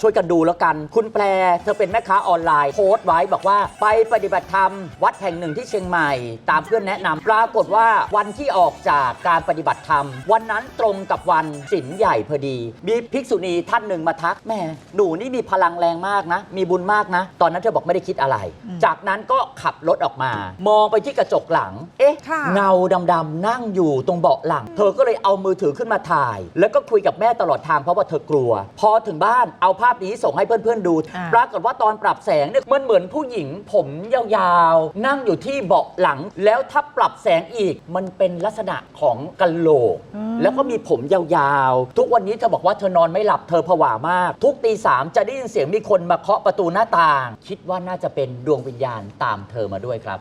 ช่วยกันดูแล้วกัน คุณแพรเธอเป็นแม่ค้าออนไลน์โพสต์ไว้บอกว่า ไปปฏิบัติธรรม วัดแห่งหนึ่งที่เชียงใหม่ ตามเพื่อนแนะนำปรากฏว่าวันที่ออกจากการปฏิบัติธรรม วันนั้นตรงกับวันสินใหญ่พอดี มีภิกษุณีท่านหนึ่งมาทักแม่หนูนี่มีพลังแรงมากนะ มีบุญมากนะ ตอนนั้นเธอบอกไม่ได้คิดอะไร จากนั้นก็ขับรถออกมา มองไปที่กระจกหลังเอ๊ะ ค่ะเงาดำๆนั่งอยู่ตรงเบาะหลัง เธอก็เลยเอามือถือขึ้นมาถ่าย แล้วก็คุยกับแม่ตลอดทางเพราะว่าเธอกลัว พอถึงบ้านเอาภาพนี้ส่งให้เพื่อนๆดู อ่า ปรากฏว่าตอนปรับแสงเนี่ยมันเหมือนผู้หญิงผมยาวๆ นั่งอยู่ที่เบาะหลัง แล้วถ้าปรับแสงอีกมันเป็นลักษณะของกะโหลก แล้วก็มีผมยาวๆ ทุกวันนี้เธอบอกว่าเธอนอนไม่หลับเธอผวามาก ทุกตีสามจะได้ยินเสียงมีคนมาเคาะประตูหน้าต่าง คิดว่าน่าจะเป็นดวงวิญญาณตามเธอมาด้วยครับ